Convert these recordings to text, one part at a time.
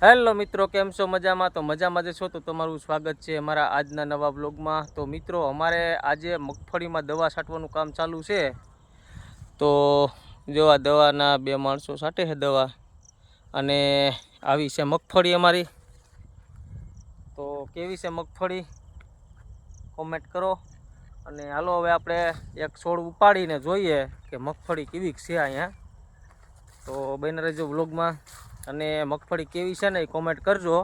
Hello મિત્રો, કેમ છો? મજામાં? તો મજામાં જ છો? તો તમારું સ્વાગત છે અમારા આજના નવા બ્લોગમાં તો મિત્રો, અમારે આજે મગફળીમાં દવા છાંટવાનું કામ ચાલુ છે. તો જો આ દવાના બે માણસો છાંટે છે દવા. અને આવી છે મગફળી અમારી. તો કેવી છે મગફળી? કોમેન્ટ કરો. અને હાલો, હવે આપણે એક છોડ ઉપાડીને જોઈએ કે મગફળી કેવી છે અહીંયા. તો બને રહેજો વ્લોગમાં. અને મગફળી કેવી છે ને એ કોમેન્ટ કરજો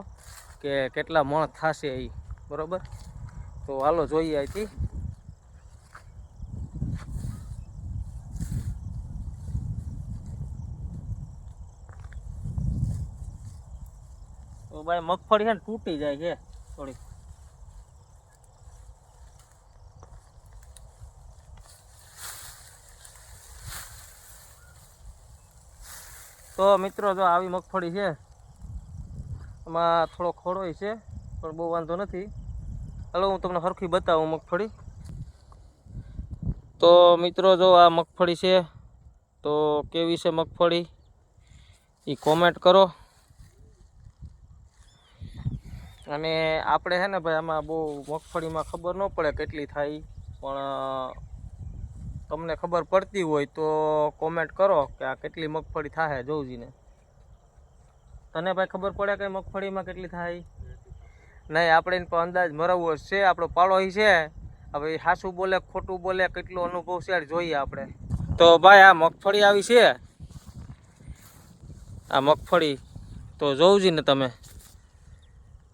કે કેટલા મણ થશે એ બરાબર? તો હાલો જોઈએ અહીંથી. તો ભાઈ મગફળી છે ને તૂટી જાય છે થોડી તો મિત્રો, જો આવી મગફળી છે એમાં થોડો ખોડોય છે, પણ બહુ વાંધો નથી. હલો, હું તમને સરખી બતાવું મગફળી. તો મિત્રો, જો આ મગફળી છે, તો કેવી છે મગફળી? એ કોમેન્ટ કરો. અને આપણે છે ને ભાઈ, આમાં બહુ મગફળીમાં ખબર ન પડે કેટલી થાય, પણ તમને ખબર પડતી હોય તો કોમેન્ટ કરો કે આ કેટલી મગફળી થાય જોઉજીને તને ભાઈ ખબર પડે કે મગફળીમાં કેટલી થાય? નહીં, આપણે પર અંદાજ મરવવો છે, આપણો પાડોશી છે. હવે સાચું બોલે, ખોટું બોલે, કેટલો અનુભવ છે જોઈએ આપણે. તો ભાઈ, આ મગફળી આવી છે. આ મગફળી તો જોઉજી ને તમે.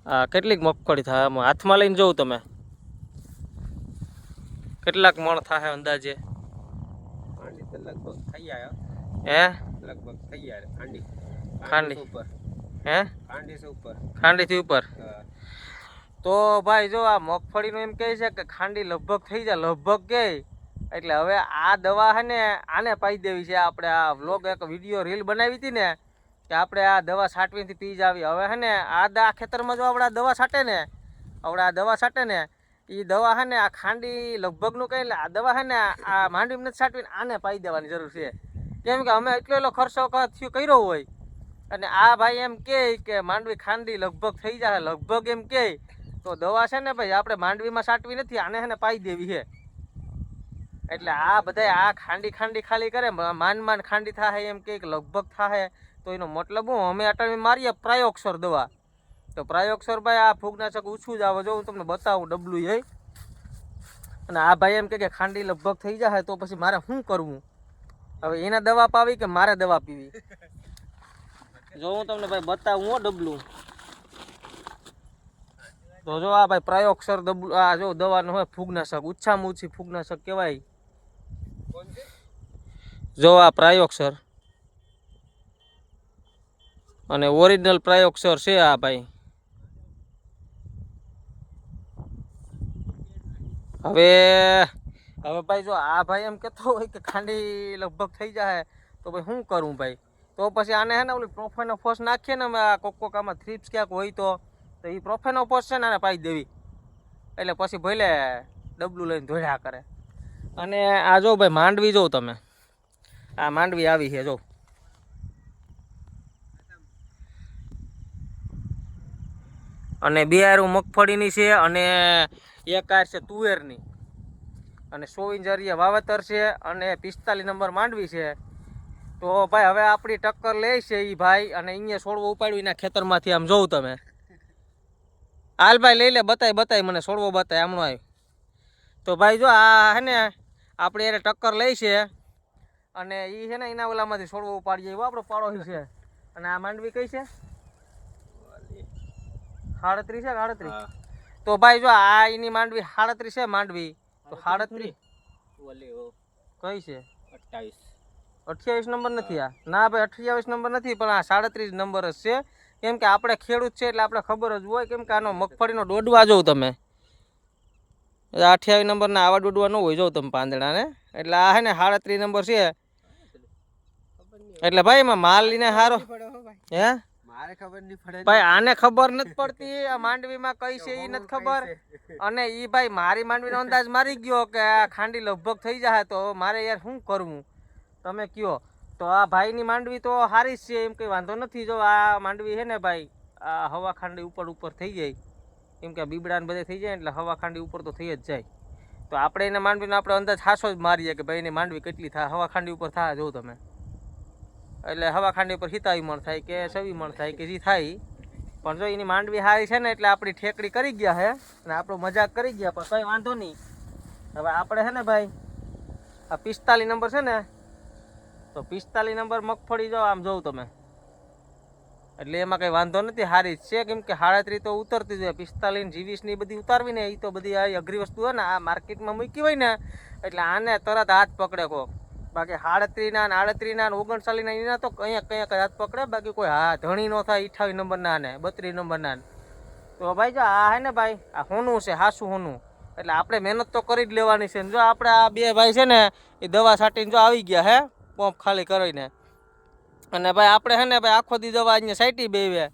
આ કેટલીક મગફળી થાય? હાથમાં લઈને જોઉં તમે. કેટલાક મણ થાય અંદાજે? લગભગ થઈ જાય હે. લગભગ થઈ જાય ખાંડી. ખાંડી. ઉપર. હે? ખાંડી ઉપર. ખાંડીથી ઉપર? તો ભાઈ જો આ મગફળીનું એમ કહે છે કે ખાંડી લગભગ થઈ જાય લગભગ કે એટલે હવે આ દવા છે ને આને પાઈ દેવી છે. આપણે આ વ્લોગ એક વીડિયો રીલ બનાવી હતી ને કે આપણે આ દવા છાંટવીથી પી આવી. હવે છે ને આ ખેતરમાં જો આપણે દવા છાંટે ને આપણે આ દવા છાંટે ને એ દવા હે ને આ ખાંડી લગભગનું કહે એટલે આ દવા છે ને આ માંડવી નથી છાંટવીને આને પાઈ દેવાની જરૂર છે. કેમ કે અમે એટલો એટલો ખર્ચો ક- થયો કર્યો હોય. અને આ ભાઈ એમ કે માંડવી ખાંડી લગભગ થઈ જાય લગભગ એમ કહે તો દવા છે ને ભાઈ આપણે માંડવીમાં સાટવી નથી, આને હે ને પાઈ દેવી છે એટલે આ બધા આ ખાંડી ખાંડી ખાલી કરે માન માન ખાંડી થાય એમ કે લગભગ થાય તો એનો મતલબ હું, અમે અટાવી મારીએ પ્રાયોક્ષર દવા. તો પ્રાયોગસર ભાઈ આ ફૂગનાશક ઓછું જ આવે. જો હું તમને બતાવું ડબલું એ અને આ ભાઈ એમ કે કે ખાંડી લગભગ થઈ જાય તો પછી મારે શું કરવું? હવે એના દવા પાવી કે મારે દવા પીવી? જો હું તમને ભાઈ બતાવું હો ડબલું તો જો આ ભાઈ પ્રયોગસર ડબલું આ જો દવાનો હોય ફૂગનાશક ઓછામાં ઓછી ફૂગનાશક કહેવાય. જો આ પ્રાયોગસર. અને ઓરિજિનલ પ્રાયોગસર છે આ ભાઈ. હવે હવે ભાઈ જો આ ભાઈ એમ કહેતો હોય કે ખાંડી લગભગ થઈ જાય તો ભાઈ શું કરું ભાઈ? તો પછી આને હે ને ઓલી પ્રોફેનો ફોસ નાખીએ ને આ કોક કોક આમાં થ્રીપ્સ ક્યાંક હોય તો તો એ પ્રોફેનો ફોસ છે ને આને પાઈ દેવી. એટલે પછી ભલે ડબલું લઈને ધોળ્યા કરે. અને આ જો ભાઈ માંડવી જો તમે. આ માંડવી આવી છે, જો. અને બે હારું મગફળીની છે અને એક આર છે તુવેરની. અને સો ઇંજરીએ વાવેતર છે અને પિસ્તાલીસ નંબર માંડવી છે. તો ભાઈ હવે આપણી ટક્કર લે છે એ ભાઈ અને અહીંયા છોડવો ઉપાડ્યું એના ખેતરમાંથી આમ જોઉં તમે. હાલ ભાઈ લઈ લે બતાય બતાય મને છોડવો બતાય હમણાં આવ્યું તો ભાઈ જો આ હે ને આપણે એને ટક્કર લઈ છે અને એ છે ને એના ઓલામાંથી છોડવો ઉપાડીએ એવો આપણો પાડોશી છે. અને આ માંડવી કઈ છે? સાડત્રીસ છે સાડત્રીસ. તો ભાઈ જો આ એની માંડવી સાડત્રીસ છે માંડવી. તો સાડત્રીસ કઈ છે? અઠ્ઠાવીસ. અઠ્યાવીસ નંબર નથી આ. ના ભાઈ અઠ્યાવીસ નંબર નથી પણ આ સાડત્રીસ નંબર જ છે. કેમ કે આપણે ખેડૂત છે એટલે આપણે ખબર જ હોય કેમ કે આનો મગફળીનો દોડવા જોઉં તમે. અઠ્યાવીસ નંબરના આવા દોડવા ન હોય જોઉં તમે પાંદડાને. એટલે આ હે ને સાડત્રીસ નંબર છે. એટલે. ભાઈ એમાં માલ લઈને સારો હો? ભાઈ આને ખબર નથી પડતી. આ માંડવીમાં કઈ છે એ નથી ખબર. અને ઈ ભાઈ મારી માંડવીનો અંદાજ મારી ગયો કે આ ખાંડી લગભગ થઈ જાય તો મારે યાર શું કરવું? તમે કયો. તો આ ભાઈની માંડવી તો સારી જ છે એમ કંઈ વાંધો નથી. જો આ માંડવી છે ને ભાઈ આ હવા ખાંડી ઉપર ઉપર થઈ જાય. એમ કે બીબડાને બધે થઈ જાય એટલે હવા ખાંડી ઉપર તો થઈ જ જાય. તો આપણે એને માંડવીનો આપણે અંદાજ હાસો જ મારીએ કે ભાઈ એની માંડવી કેટલી થાય હવા ખાંડી ઉપર થાય જો તમે. એટલે હવાખાંડી ઉપર હિતાવી મણ થાય કે સવી મણ થાય કે જે થાય. પણ જો એની માંડવી સારી છે ને, એટલે આપણી ઠેકડી કરી ગયા હે, અને આપણો મજાક કરી ગયા, પણ કંઈ વાંધો નહીં. હવે આપણે છે ને ભાઈ, આ પિસ્તાલીસ નંબર છે ને, તો પિસ્તાલીસ નંબર મગફળી જો આમ જોઉં તમે. એટલે એમાં કંઈ વાંધો નથી સારી જ છે, કેમ કે સાડત્રીસ તો ઉતરતી જોઈએ પિસ્તાલીસ જીવીસની બધી ઉતારવી ને એ તો બધી અઘરી વસ્તુ હોય ને, આ માર્કેટમાં મૂકી હોય ને, એટલે આને તરત હાથ પકડે કોક. બાકી સાડત્રીસના ને આડત્રીસના ને ઓગણચાલીસના એના તો કંઈક કંઈક હાથ પકડે, બાકી કોઈ હા ધણી નો થાય, અઠાવીસ નંબરના ને બત્રીસ નંબરના તો ભાઈ જો આ હે ને ભાઈ, આ હોનું છે, હાસું હોનું. એટલે આપણે મહેનત તો કરી જ લેવાની છે જો આપણે આ બે ભાઈ છે ને, એ દવા છાંટીને જો આવી ગયા હે, પંપ ખાલી કરીને. અને ભાઈ આપણે છે ને ભાઈ આખો દી દવા અહીંયા સાઈટી બેવે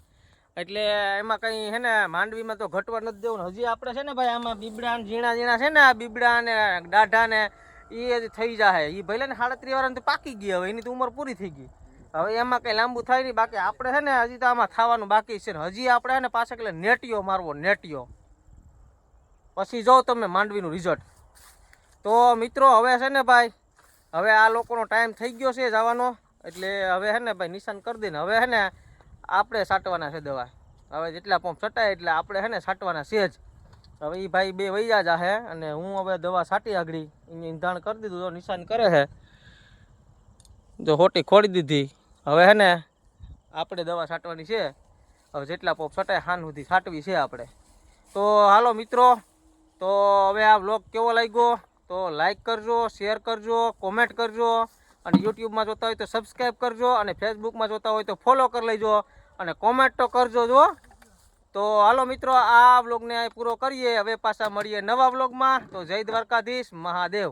એટલે એમાં કંઈ છે ને, માંડવીમાં તો ઘટવા નથી દેવું હજી આપણે છે ને ભાઈ આમાં બીબડા ઝીણા ઝીણા છે ને, આ બીબડા ને, દાઢા ને એ થઈ જાય એ ભલે ને સાડત્રીસ વાળાને પાકી ગઈ હવે, એની તો ઉંમર પૂરી થઈ ગઈ. હવે એમાં કંઈ લાંબુ થાય નહીં. બાકી આપણે છે ને, હજી તો આમાં થવાનું બાકી છે ને. હજી આપણે છે ને પાછા એટલે નેટિયો મારવો નેટિયો પછી જો તમે માંડવીનું રિઝલ્ટ તો મિત્રો, હવે છે ને ભાઈ, હવે આ લોકોનો ટાઈમ થઈ ગયો છે જવાનો. એટલે હવે છે ને ભાઈ, નિશાન કરી દઈને હવે છે ને આપણે છાંટવાના છે દવા. હવે જેટલા પંપ છટાય એટલે આપણે છે ને છાંટવાના છે જ. હવે એ ભાઈ બે વૈયા જાહે અને હું હવે દવા છાંટી આગળી. એને ઈંધાણ કરી દીધું તો નિશાન કરે છે જો હોટી ખોડી દીધી. હવે છે ને, આપણે દવા છાંટવાની છે. હવે જેટલા પોપ છટાય હાન સુધી છાંટવી છે આપણે. તો હાલો મિત્રો, તો હવે આ વ્લોગ કેવો લાગ્યો? તો લાઈક કરજો, શેર કરજો, કોમેન્ટ કરજો, અને યુટ્યુબમાં જોતા હોય તો સબસ્ક્રાઈબ કરજો, અને ફેસબુકમાં જોતા હોય તો ફોલો કરી લેજો, અને કોમેન્ટ તો કરજો જો તો હાલો મિત્રો, આ વ્લોગને પૂરો કરીએ. હવે પાછા મળીએ નવા વ્લોગમાં. તો જય દ્વારકાધીશ મહાદેવ.